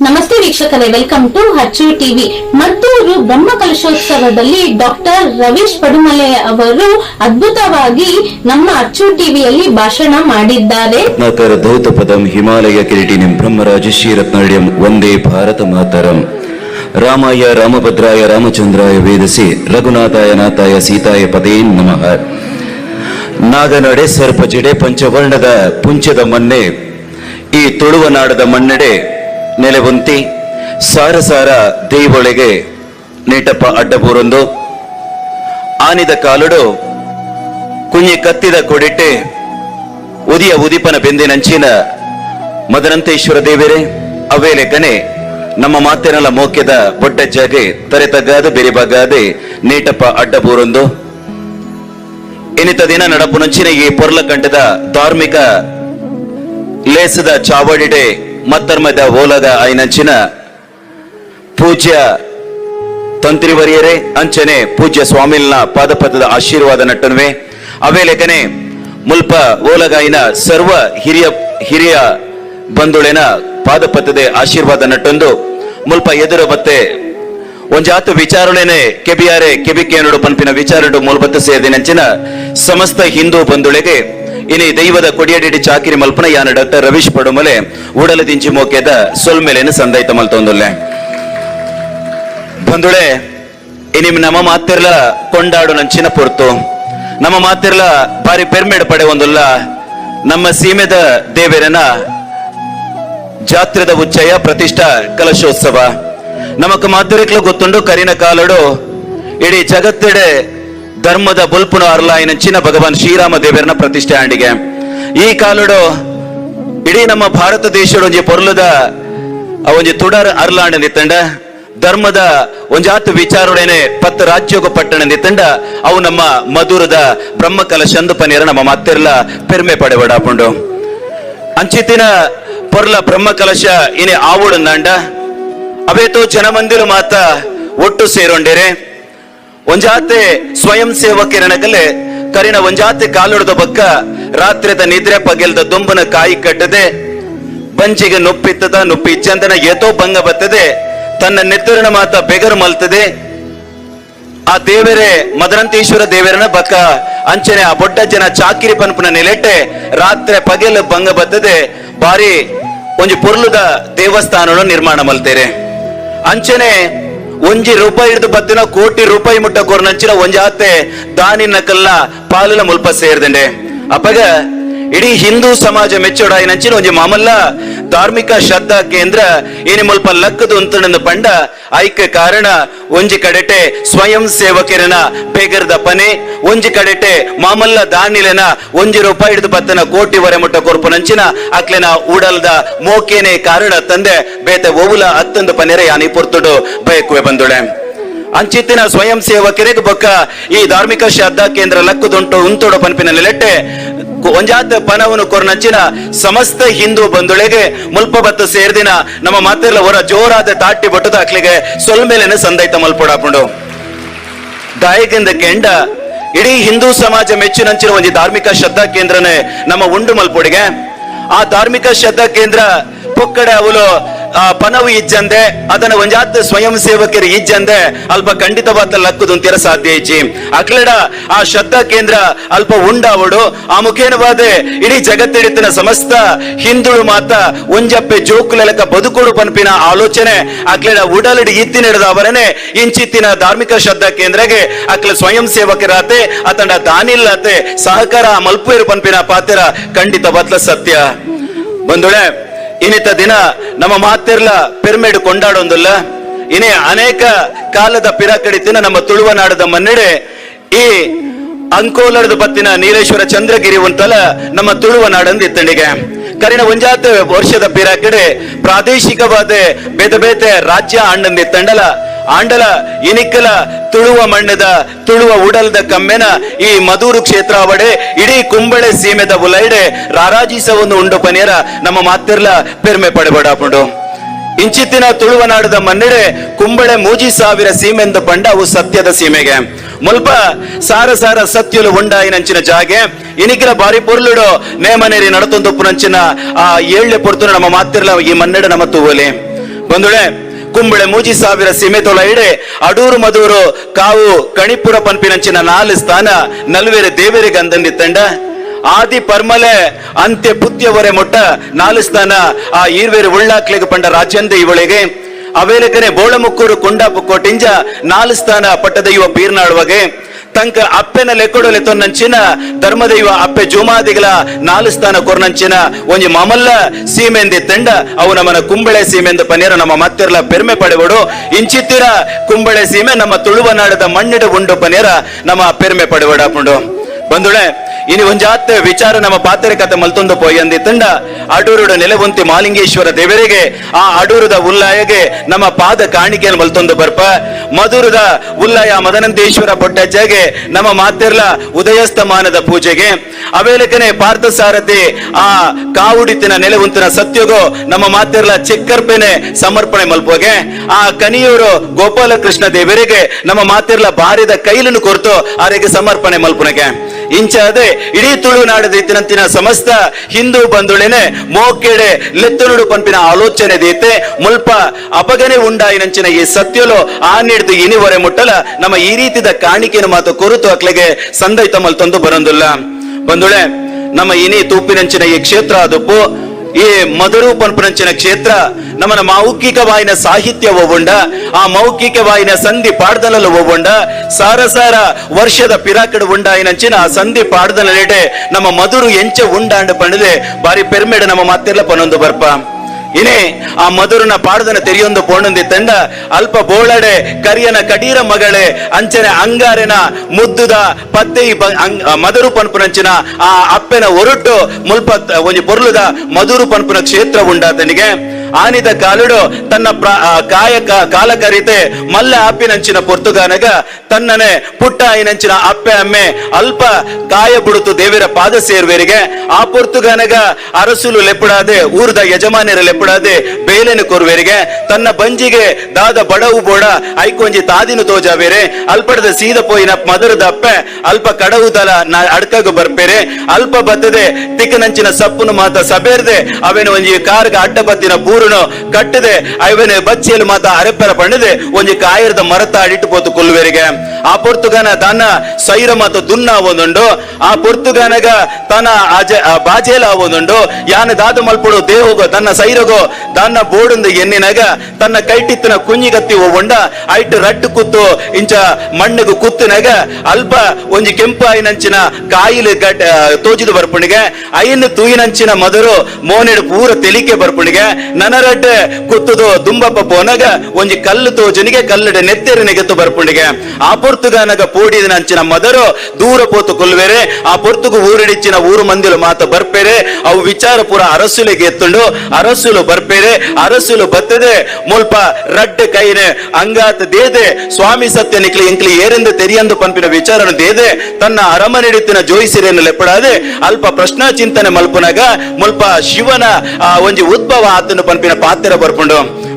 ನಮಸ್ತೆ ವೀಕ್ಷಕರೇ welcome to ಹಚ್ಚು ಟಿವಿ ಮದ್ದೂರು ಬ್ರಹ್ಮ ಕಲಶೋತ್ಸವದಲ್ಲಿ ಡಾಕ್ಟರ್ ರವೀಶ್ ಪಡುಮಲೆ ಅವರು ಅದ್ಭುತವಾಗಿ ನಮ್ಮ ಅಚ್ಚು ಟಿವಿಯಲ್ಲಿ ಭಾಷಣ ಮಾಡಿದ್ದಾರೆ. ರತ್ನಾಕರ ಧೌತಪದಂ ಹಿಮಾಲಯ ಕಿರೀಟಿನಿಂ ಬ್ರಹ್ಮರಾಜಶ್ರೀ ರತ್ನಾಡ್ಯಂ ಒಂದೇ ಭಾರತ ಮಾತರಂ. ರಾಮಾಯ ರಾಮಭದ್ರಾಯ ರಾಮಚಂದ್ರಾಯ ವೇದಸಿ ರಘುನಾಥಾಯ ನಾಥಾಯ ಸೀತಾಯ ಪದೇ ನಮಃ. ನಾಗನಡೆ ಸರ್ಪಜಡೆ ಪಂಚವರ್ಣದ ಪುಂಚದ ಮನ್ನೆ ಈ ತುಳುವನಾಡದ ಮನ್ನಡೆ ನೆಲೆವಂತಿ ಸಾರ ಸಾರ ದೇವೊಳಗೆ ನೀಟಪ್ಪ ಅಡ್ಡಬೂರೊಂದು. ಆನಿದ ಕಾಲುಡು ಕುಂಜಿ ಕತ್ತಿದ ಕೊಡಿಟ್ಟೆ ಉದಿಯ ಉದಿಪನ ಬೆಂದಿನಂಚಿನ ಮದನಂತೇಶ್ವರ ದೇವರೇ ಅವೇಲೆ ಕನೆ ನಮ್ಮ ಮಾತೆನಲ ಮೋಕ್ಯದ ಬೊಡ್ಡ ಜಾಗೆ ತರೆತಗಾದ ಬೆರಿಬಗಾದೆ ನೀಟಪ್ಪ ಅಡ್ಡಬೂರೊಂದು. ಇನಿತ ದಿನ ನಡಪು ನಂಚಿನ ಈ ಪೊರ್ಲ ಕಂಠದ ಧಾರ್ಮಿಕ ಲೇಸದ ಚಾವಡಿಡೆ ಮತ್ತರ್ಮದ ಓಲದ ಐನಂಚಿನ ಪೂಜ್ಯ ತಂತ್ರಿವರಿಯರೇ, ಅಂಚನೆ ಪೂಜ್ಯ ಸ್ವಾಮಿಲ್ನ ಪಾದಪದದ ಆಶೀರ್ವಾದ ನಟ್ಟನುವೆ. ಅವೇ ಲೆಕ್ಕನೆ ಮುಲ್ಪ ಓಲಗಾಯಿನ ಸರ್ವ ಹಿರಿಯ ಹಿರಿಯ ಬಂಧುಳೆನ ಪಾದಪದ್ದದೆ ಆಶೀರ್ವಾದ ನಟ್ಟೊಂದು ಮುಲ್ಪ ಎದುರು ಮತ್ತೆ ಒಂಜಾತು ವಿಚಾರಣೆನೆ ಕೆಬಿಯಾರೆ ಕೆಬಿಕೆಯನುಡು ಪಂಪಿನ ವಿಚಾರಣೆ ಮೂಲಬತ್ತ ಸೇರಿದಂಚಿನ ಸಮಸ್ತ ಹಿಂದೂ ಬಂಧುಳೆಗೆ ಇನಿ ದೈವದ ಕೊಡಿಯಡಿಡಿ ಚಾಕಿರಿ ಮಲ್ಪನ ಯಾನ ಡಾಕ್ಟರ್ ರವೀಶ್ ಪಡುಮಲೆ ಉಡಲ ದಿಂಚಿ ಮೋಕೆದ ಸೊಲ್ಮೆಲೆನ ಸಂದೈತ ಮಲ್ತೊಂದುಲ್ಲೆ. ಬಂದುಳೆ ಇನಿ ನಮ್ಮ ಮಾತಿರ್ಲ ಕೊಂಡಾಡು ನಂಚಿನ ಪೊರ್ತು. ನಮ್ಮ ಮಾತಿರ್ಲ ಬಾರಿ ಪೆರ್ಮೆಡ್ ಪಡೆ ಒಂದುಲ್ಲ ನಮ್ಮ ಸೀಮೆದ ದೇವೇರನ ಜಾತ್ರದ ಉಚ್ಚಯ ಪ್ರತಿಷ್ಠಾ ಕಲಶೋತ್ಸವ. ನಮಕ್ ಮಾತುರಿಕ್ಲು ಗೊತ್ತುಂಡು ಕರಿನ ಕಾಲಡು, ಇಡೀ ಜಗತ್ತೆಡೆ ಧರ್ಮದ ಬುಲ್ಪುನ ಅರ್ಲಾಯಿನಂಚಿನ ಭಗವಾನ್ ಶ್ರೀರಾಮ ದೇವರನ್ನ ಪ್ರತಿಷ್ಠೆ ಆಂಡಿಗೆ. ಈ ಕಾಲಡು ಇಡೀ ನಮ್ಮ ಭಾರತ ದೇಶದ ಒಂಜಿ ಪೊರ್ಲದ ಒಂಜಿ ತುಡರ್ ಅರ್ಲಾಂಡ ನಿತ್ತಂಡ, ಧರ್ಮದ ಒಂಜಾತು ವಿಚಾರೊಡನೆ ಪತ್ತು ರಾಜ್ಯೋಗ ಪಟ್ಟಣ ನಿತ್ತಂಡ, ಅವು ನಮ್ಮ ಮಧುರದ ಬ್ರಹ್ಮ ಕಲಶಂದು ಪನೀರ ನಮ್ಮ ಮತ್ತೆರ್ಲ ಪೆರ್ಮೆ ಪಡೆಬಡಾಪುಂಡು ಅಂಚಿತ್ತಿನ ಪೊರ್ಲ ಬ್ರಹ್ಮ ಕಲಶ ಇನಿ ಆವುಡು ನಂಡ ಅವೇತೋ ಜನಮಂದಿರ ಮಾತ ಒಟ್ಟು ಸೇರೊಂಡೆರೆ ಒಂಜಾತೆ ಸ್ವಯಂ ಸೇವಕಿರಣಕಲೆ ಕರಿನ ಒಂಜಾತೆ ಕಾಲುಡದ ಬಕ್ಕ, ರಾತ್ರಿದ ನಿದ್ರೆ ಪಗೆಲ್ದ ದೊಂಬನ ಕಾಯಿ ಕಟ್ಟದೆ, ಬಂಜಿಗೆ ನೊಪ್ಪಿತ್ತದ, ನೊಪ್ಪಿ ಚಂದನ ಏತೋ ಭಂಗ ಬತ್ತದೆ, ತನ್ನ ನೆತ್ತರಿನ ಮಾತ ಬೆಗರು ಮಲ್ತದೆ. ಆ ದೇವರೇ ಮದರಂತೇಶ್ವರ ದೇವರನ ಬಕ್ಕ, ಅಂಚನೆ ಆ ಬೊಡ್ಡ ಜನ ಚಾಕಿರಿ ಪನ್ಪುನ ನೆಲೆಟ್ಟೆ ರಾತ್ರಿ ಪಗೆಲ್ ಭಂಗ ಬತ್ತದೆ, ಬಾರಿ ಒಂಜಿ ಪೊರ್ಲುದ ದೇವಸ್ಥಾನ ನಿರ್ಮಾಣ ಮಲ್ತೇರೆ. ಅಂಚನೆ ಒಂಜಿ ರೂಪಾಯಿ ಹಿಡಿದು ಬತ್ತಿನ ಕೋಟಿ ರೂಪಾಯಿ ಮುಟ್ಟ ಕೊರ್ನಂಚಿನ ಒಂಜಾತೆ ದಾನಿ ಕಲ್ಲ ಪಾಲಿನ ಮುಲ್ಪ ಸೇರ್ದಂಡೆ. ಅಪ್ಪಗ ಇಡೀ ಹಿಂದೂ ಸಮಾಜ ಮೆಚ್ಚೋಡ ಏನಂಚಿನ ಒಂಜಿ ಮಾಮಲ್ಲ ಧಾರ್ಮಿಕ ಶ್ರದ್ಧಾ ಕೇಂದ್ರ ಏನಿ ಮುಲ್ಪ ಲಕ್ಕದು ಅಂತಂದು ಪಂಡ ಐಕ್ಯ ಕಾರಣ, ಒಂಜಿ ಕಡೆಟೆ ಸ್ವಯಂ ಸೇವಕರನ ಬೇಗರ್ದ ಪನೆ, ಒಂಜಿ ಕಡೆಟೆ ಮಾಮಲ್ಲ ದಾನಿಲೆನ ಒಂಜಿ ರೂಪಾಯಿ ಹಿಡಿದು ಬತ್ತನ ಕೋಟಿ ವರೆ ಮುಟ್ಟ ಕೊರ್ಪು ನಂಚಿನ ಅಕ್ಲೆನ ಉಡಲ್ದ ಮೋಕೇನೆ ಕಾರಣ ತಂದೆ ಬೇತೆ ಓವುಲ ಹತ್ತೊಂದು ಪನೆರೆ ಯಾನಿ ಪುರ್ತುಡು ಬಯಕುವೆ ಬಂದುಳೆ. ಅಂಚಿತ್ತಿನ ಸ್ವಯಂ ಸೇವಕರಿಗೆ ಬೊಕ್ಕ ಈ ಧಾರ್ಮಿಕ ಶ್ರದ್ಧಾ ಕೇಂದ್ರ ಲಕ್ಕುದುಂಟು ಉಂತೋಡ ಪನ್ಪಿನ ನೆಲೆಟ್ಟೆ ಒಂಜಾತ ಪನವನು ಕೊರ್ನಂಚಿನ ಸಮಸ್ತ ಹಿಂದೂ ಬಂಧುಳಿಗೆ ಮುಲ್ಪ ಬತ್ತು ಸೇರ್ದಿನ ನಮ್ಮ ಮಾತೆಲ್ಲ ಹೊರ ಜೋರಾದ ತಾಟಿ ಬಟ್ಟದ ಅಕ್ಲಿಗೆ ಸೊಲ್ಮೇಲೆನ ಸಂದೈತ ಮಲ್ಪಡಾಪುಂಡು. ದಾಯಕಿಂದ ಕೆಂಡ ಇಡೀ ಹಿಂದೂ ಸಮಾಜ ಮೆಚ್ಚಿನಂಚಿನ ಒಂದು ಧಾರ್ಮಿಕ ಶ್ರದ್ಧಾ ಕೇಂದ್ರನೇ ನಮ್ಮ ಉಂಡು ಮಲ್ಪುಡಿಗೆ. ಆ ಧಾರ್ಮಿಕ ಶ್ರದ್ಧಾ ಕೇಂದ್ರ ಪೊಕ್ಕಡೆ ಅವಳು ಪನವು ಇಜ್ಜಂದೆ, ಅದನ್ನ ಒಂಜಾತ್ ಸ್ವಯಂ ಸೇವಕರು ಇಜ್ಜಂದೆ, ಅಲ್ಪ ಖಂಡಿತವಾದ ಲಕ್ಕುದುಂತಿರ ಸಾಧ್ಯ ಇಜ್ಜಿ ಅಕ್ಲಡ ಆ ಶ್ರದ್ಧಾ ಕೇಂದ್ರ ಅಲ್ಪ ಉಂಡಾವಡು ಆ ಮುಖೇನವಾದೆ ಇಡೀ ಜಗತ್ತಿಡಿತಿನ ಸಮಸ್ತ ಹಿಂದುಳು ಮಾತ ಒಂಜಪ್ಪೆ ಜೋಕುಲೆಲಕ ಬದುಕೋಡು ಪನ್ಪಿನ ಆಲೋಚನೆ ಅಕ್ಲಡ ಉಡಲಡಿ ಇತ್ತಿನ ಅವರನೆ ಇಂಚಿತ್ತಿನ ಧಾರ್ಮಿಕ ಶ್ರದ್ಧಾ ಕೇಂದ್ರಗೆ ಅಕ್ಲ ಸ್ವಯಂ ಸೇವಕರಾತೆ, ಅತಂಡ ದಾನಿಲ್ಲತೆ, ಸಹಕಾರ ಮಲ್ಪೇರು ಪನ್ಪಿನ ಪಾತ್ರ ಖಂಡಿತ ಬತ್ಲ ಸತ್ಯ. ಬಂಧುಳೆ ಇನ್ನಿತ ದಿನ ನಮ್ಮ ಮಾತೆರ್ಲ ಪಿರಮಿಡ್ ಕೊಂಡಾಡೊಂದಲ್ಲ. ಇನ್ನೇ ಅನೇಕ ಕಾಲದ ಪಿರಾಕಡಿತಿನ ನಮ್ಮ ತುಳುವ ನಾಡದ ಮನ್ನೆಡೆ ಈ ಅಂಕೋಲದ ಬತ್ತಿನ ನೀಲೇಶ್ವರ ಚಂದ್ರಗಿರಿ ಒಂತಲ ನಮ್ಮ ತುಳುವ ಇತ್ತಣಿಗೆ ಕರಿನ ಒಂಜಾತ ವರ್ಷದ ಪಿರಾಕಡೆ ಪ್ರಾದೇಶಿಕವಾದ ಬೇತ ಬೇತೆ ರಾಜ್ಯ ಆಂಡಂದಿತ್ತಂಡಲ ಆಂಡಲ ಇನಿಕ್ಕಲ ತುಳುವ ಮಣ್ಣದ, ತುಳುವ ಉಡಲ್ದ ಕಮ್ಮೆನ ಈ ಮಧೂರು ಕ್ಷೇತ್ರ ಅವಡೆ ಇಡೀ ಕುಂಬಳೆ ಸೀಮೆದ ಉಲೈಡೆ, ರಾರಾಜಿಸವನ್ನು ಉಂಡು ಪನೇರ ನಮ್ಮ ಮಾತಿರ್ಲ ಪೆರ್ಮೆ ಪಡೆಬಡಾಪುಂಡು. ಇಂಚಿತ್ತಿನ ತುಳುವ ನಾಡದ ಮನ್ನೆಡೆ, ಕುಂಬಳೆ ಮೂಜಿ ಸಾವಿರ ಸೀಮೆಂದು ಪಂಡ ಅವು ಸತ್ಯದ ಸೀಮೆಗೆ. ಮುಲ್ಪ ಸಾರ ಸಾರ ಸತ್ಯುಲು ಉಂಡಾಯಿನಂಚಿನ ಜಾಗೆ, ಇನಿಕಿಲ ಬಾರಿ ಪೊರ್ಲುಡು ನೇಮನೇರಿ ನಡತೊಂದು ನಂಚಿನ ಆ ಏಳ್ಳೆ ಪೊರ್ತುನ ನಮ್ಮ ಮಾತಿರ್ಲ ಈ ಮನ್ನೆಡೆ ನಮ್ಮ ತೂವಲಿ. ಬಂದುಳೆ ಕುಂಬಳೆ ಮೂಜಿ ಸಾವಿರ ಸೀಮೆ ತೊಲ ಇಡೆ ಅಡೂರು ಮದೂರು ಕಾವು ಕಣಿಪುರ ಪನ್ಪಿನಂಚಿನ ನಾಲ್ಕು ಸ್ಥಾನ ನಲ್ವೇರೆ ದೇವೇರಿ ಗಂಧಂಡಿ ತಂಡ. ಆದಿ ಪರ್ಮಲೆ ಅಂತ್ಯ ಪುತ್ಯವರೆ ಮೊಟ್ಟ ನಾಲ್ಕು ಸ್ಥಾನ ಆ ಈರ್ವೇರು ಉಳ್ಳಾಕ್ಲೆಗೆ ಪಂಡ ರಾಜ್ಯಂದ ಇವಳಿಗೆ. ಅವೇಲಕನೆ ಬೋಳಮುಕ್ಕೂರು ಕೊಂಡಾಪು ಕೋಟಿಂಜ ನಾಲ್ಕು ಸ್ಥಾನ ಪಟ್ಟದ ಯುವ ಬೀರ್ನಾಳುವಗೆ ತಂಕ ಅಪ್ಪೆನ ಲೆಕ್ಕೊಡಲೆ ತೊನ್ನಂಚಿನ, ಧರ್ಮದೈವ ಅಪ್ಪೆ ಜುಮಾದಿಗಳ ನಾಲ್ ಸ್ಥಾನ ಕೊರ್ನಂಚಿನ ಒಂಜಿ ಮಮಲ್ಲ ಸೀಮೆಂದಿ ತಂಡ, ಅವು ನಮ್ಮನ ಕುಂಬಳೆ ಸೀಮೆಂದ ಪನೇರ ನಮ್ಮ ಮತ್ತೆರ್ಲ ಪೆರ್ಮೆ ಪಡೆವಡು ಇಂಚಿತ್ತಿರ ಕುಂಬಳೆ ಸೀಮೆ ನಮ್ಮ ತುಳುವನಾಡದ ಮಣ್ಣಿಡ ಉಂಡು ಪನೇರ ನಮ್ಮ ಪೆರ್ಮೆ ಪಡೆಬಡಾಪುಂಡು ಬಂದುಳೆ ಇನಿ ಒಂಜಾತ್ ವಿಚಾರ ನಮ್ಮ ಪಾತ್ರೆ ಕತೆ ಮಲ್ತೊಂದು ಪೋಯಂದಿ ತಂಡ ಅಡೂರುಡ ನೆಲವಂತಿ ಮಾಲಿಂಗೇಶ್ವರ ದೇವರಿಗೆ, ಆ ಅಡೂರದ ಉಲ್ಲಾಯಗೆ ನಮ್ಮ ಪಾದ ಕಾಣಿಕೆಯನ್ನು ಮಲ್ತೊಂದು ಬರ್ಪ. ಮಧುರದ ಉಲ್ಲಾಯ ಮದನಂತೇಶ್ವರ ಪೊಟ್ಟಜ್ಜಗೆ, ನಮ್ಮ ಮಾತೆರ್ಲ ಉದಯಸ್ತಮಾನದ ಪೂಜೆಗೆ. ಅವೇಲಕನೆ ಪಾರ್ಥ ಸಾರಥಿ ಆ ಕಾವುಡಿತಿನ ನೆಲವಂತಿನ ಸತ್ಯಗೋ, ನಮ್ಮ ಮಾತೆರ್ಲ ಚಿಕ್ಕರ್ಪೆನೆ ಸಮರ್ಪಣೆ ಮಲ್ಪೋಗೆ ಆ ಕನಿಯೂರು ಗೋಪಾಲಕೃಷ್ಣ ದೇವರಿಗೆ, ನಮ್ಮ ಮಾತೆರ್ಲ ಬಾರಿದ ಕೈಲನ್ನು ಕೊರ್ತು, ಆರೆಗೆ ಸಮರ್ಪಣೆ ಮಲ್ಪುನಗೆ. ಇಂಚಾದೆ ಇಡೀ ತುಳುನಾಡದ ಇತ್ತಿನಂತಿನ ಸಮಸ್ತ ಹಿಂದೂ ಬಂಧುಳೆನೆ ಮೋಕೆಡೆ ಲೆತ್ತನುಡು ಪಂಪಿನ ಆಲೋಚನೆ ದೀತೆ, ಮುಲ್ಪ ಅಪಗನೆ ಉಂಡಾಯಿನಂಚಿನ ಈ ಸತ್ಯಲು ಆ ನೀಡ್ದು ಇನಿವರೆ ಮುಟ್ಟಲ. ನಮ್ಮ ಈ ರೀತಿದ ಕಾಣಿಕೆಯನ್ನು ಮಾತು ಕೊರತು ಅಕ್ಲೆಗೆ ಸಂದೈತ ಮಲ್ತೊಂದು ಬರೋಂದಿಲ್ಲ. ಬಂಧುಳೆ, ನಮ್ಮ ಇನಿ ತೂಪಿನಂಚಿನ ಈ ಕ್ಷೇತ್ರ ಅದಪ್ಪು ಈ ಮಧುರು ಪಂಪನಂಚಿನ ಕ್ಷೇತ್ರ ನಮ್ಮನ ಮೌಖಿಕವಾಯಿನ ಸಾಹಿತ್ಯ ಒವ್ವುಂಡ ಆ ಮೌಖಿಕವಾಯಿನ ಸಂಧಿ ಪಾಡ್ದಲಲ್ಲ ಒವ್ವುಂಡ ಸಾರ ಸಾರ ವರ್ಷದ ಪಿರಾಕಡು ಉಂಡಾಯಿನಂಚಿನ ಆ ಸಂಧಿ ಪಾಡ್ದಲನೆಡೆ ನಮ್ಮ ಮಧುರು ಎಂಚ ಉಂಡಾಂಡ ಪಂಡದೆ ಬಾರಿ ಪೆರ್ಮೆಡ ನಮ್ಮ ಮತ್ತೆಲ್ಲ ಪನೊಂದು ಬರ್ಪ. ಇನೇ ಆ ಮಧುರನ ಪಾಡದನ ತೆರೆಯೊಂದು ಪೋಣಂದಿ ತಂಡ ಅಲ್ಪ ಬೋಳಡೆ ಕರಿಯನ ಕಟೀರ ಮಗಳೆ ಅಂಚನೆ ಅಂಗಾರೆನ ಮುದ್ದುದ ಪತ್ತೆ ಮಧುರು ಪನ್ಪುನಂಚಿನ ಆ ಅಪ್ಪೆನ ಒರಟು ಮುಲ್ಪ ಒಂಜಿ ಪೊರ್ಲುದ ಮಧುರು ಪನ್ಪುನ ಕ್ಷೇತ್ರ ಉಂಡಾತನಿಗೆ. ಆನಿದ ಕಾಲುಡು ತನ್ನ ಪ್ರ- ಕಾಲ ಕರಿತೆ ಮಲ್ಲ ಆಪಿನಂಚಿನ ಪೊರ್ತುಗಾನಗ ತನ್ನನೆ ಪುಟ್ಟ ಆಯಿನಂಚಿನ ಅಪ್ಪೆ ಅಮ್ಮೆ ಅಲ್ಪ ಕಾಯ ಬುಡುತು ದೇವರ ಪಾದ ಸೇರ್ವೇರಿಗೆ ಆ ಪೊರ್ತುಗಾನಗ ಅರಸುಲು ಲೆಪ್ಪಡಾದೆ, ಊರ್ದ ಯಜಮಾನ್ಯರ ಲೆಪ್ಪಡಾದೆ ಬೇಲೆನು ಕೊರುವೆರಿಗೆ ತನ್ನ ಬಂಜಿಗೆ ದಾದ ಬಡವು ಬೋಡ ಐಕೊಂಜಿ ತಾದಿನು ತೋಜಾವೇರೆ ಅಲ್ಪಡದ ಸೀದ ಪೋಯಿನ ಮದರದ ಅಪ್ಪೆ ಅಲ್ಪ ಕಡವು ದಲ ಅಡ್ಕಗು ಬರ್ಪೇರೆ ಅಲ್ಪ ಬತ್ತದೆ ತಿಕ್ಕನಂಚಿನ ಸಪ್ಪುನು ಮಾತ ಸಬೇರ್ದೆ ಅವೇನು ಒಂಜಿ ಕಾರ್ಗ ಅಡ್ಡ ಬತ್ತಿನ ಬೂರುನು ಕಟ್ಟದೆ. ಅವೇನು ಬಚ್ಚಿಯಲ್ಲಿ ಮಾತ ಅರೆಪ್ಪರ ಪಣ್ಣದೆ ಒಂಜಿ ಕಾಯಿರದ ಮರತ ಅಡಿಟ್ಟು ಪೋತು ಕೊಲ್ಲುವೆರಿಗೆ ಆ ಪೊರ್ತುಗಾನ ತನ್ನ ಸೈರ ಮಾತ ದುನ್ನ ಒಂದುಂಡು ಆ ಪೊರ್ತುಗಾನಗ ತನ್ನ ಬಾಜೇಲ ಆವೊಂದುಂಡು ಯಾನ ದಾದ ಮಲ್ಪಡು, ದೇಹಗೋ, ತನ್ನ ಸೈರಗೋ, ತನ್ನ ಬೋಡುಂದ ಎನ್ನಿನಗ ತನ್ನ ಕೈಟಿತ್ತಿನ ಕುಂಜಿಗತ್ತಿ ಒಂಡ ಐಟ್ ರಟ್ಟು ಕುತ್ತು ಇಂಚ ಮಣ್ಣಿಗೆ ಕುತ್ತಿನಾಗ ಅಲ್ಪ ಒಂಜಿ ಕೆಂಪು ಐನಂಚಿನ ಕಾಯಿಲೆ ಗಡ್ ತೋಜಿದು ಬರ್ಪಣಿಗೆ ಐನ್ ತೂಯಿನಂಚಿನ ಮಧುರು ಮೋನೆಡು ಪೂರ ತೆಲಿಕೆ ಬರ್ಪುಣಿಗೆ ನನರಡ್ಡ ಕುತ್ತದು ದುಂಬಪ್ಪ ಪೋನಗ, ಒಂಜಿ ಕಲ್ಲು ತೋಜನಿಗೆ ಕಲ್ಲಡೆ ನೆತ್ತೇರಿ ನೆಗೆತ್ತು ಬರ್ಪುಂಡಿಗೆ. ಆ ಪೊರ್ತುಗಾನಗ ಪೋಡಿದಿನಂಚಿನ ಮದರು ದೂರ ಪೋತು ಕೊಲ್ವೇರೆ, ಆ ಪೊರ್ತುಗು ಊರಿಡಿಚ್ಚಿನ ಊರು ಮಂದಿಲು ಮಾತ ಬರ್ಪೇರೆ, ಅವು ವಿಚಾರ ಪೂರ ಅರಸುಲಿಗೆ ಎತ್ತುಂಡು ಅರಸುಲು ಬರ್ಪೇರೆ, ಅರಸುಲು ಬತ್ತದೆ, ಮುಲ್ಪ ರಡ್ಡೆ ಕೈನೆ ಅಂಗಾತ ದೇದೆ, ಸ್ವಾಮಿ ಸತ್ಯ ನಿಕ್ಲಿ ಇಂಕ್ಲಿ ಏರೆಂದು ತೆರಿಯಂದು ಪಂಪಿನ ವಿಚಾರನು ದೇದೆ, ತನ್ನ ಅರಮನೆಡಿತ್ತಿನ ಜೋಯಿಸಿರೆಯನ್ನು ಲೆಪ್ಪಡಾದೆ, ಅಲ್ಪ ಪ್ರಶ್ನಾ ಚಿಂತನೆ ಮಲ್ಪುನಾಗ, ಮುಲ್ಪ ಶಿವನ ಒಂಜಿ ಉದ್ಭವ ಆತನು ಪಂಪಿನ ಪಾತ್ರ ಬರ್ಪುಂಡು ಬಂದುಳೆ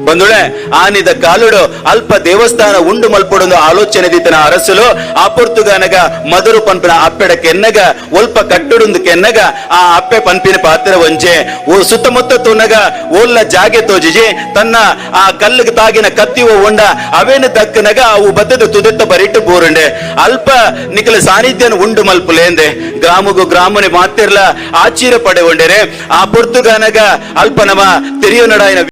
ಆನಿದ ಕಾಲುಡು ಅಲ್ಪ ದೇವಸ್ಥಾನ ಉಂಡು ಮಲ್ಪಡೊಂದು ಆಲೋಚನೆ ದಿತನ ಅರಸಲು ಪೊರ್ತುಗಾನಗ ಮಧುರು ಪಂಪಿನ ಅಪ್ಪೆಡ ಕೆನ್ನಗ, ಒಲ್ಪ ಕಟ್ಟುಡುಂದು ಕೆನ್ನಗ, ಆ ಅಪ್ಪೆ ಪಂಪಿನ ಪಾತ್ರ ಒಂಜೆ. ಓ ಸುತ್ತಮುತ್ತ ತುನಗ ಓಲ್ಲ ಜಾಗೆ ತೋಜಿಜಿ, ತನ್ನ ಆ ಕಲ್ಲಿಗೆ ತಾಗಿನ ಕತ್ತಿ ಉಂಡ, ಅವೇನು ದಕ್ಕನಗ ಅವು ಬದ್ದದ ತುದತ್ತ ಬರಿಟ್ಟು ಬೋರುಂಡೆ. ಅಲ್ಪ ನಿಖಲ ಸಾನ್ನಿಧ್ಯನ ಉಂಡು ಮಲ್ಪುಲೇಂದೆ ಗ್ರಾಮಗು ಗ್ರಾಮನೆ ಮಾತಿರ್ಲ ಆಶ್ಚರ್ಯ ಪಡೆ ಉಂಡೆರೆ ಆ ಪುರ್ತುಗಾನಗ ಅಲ್ಪ ನಮ ತೆರಿಯು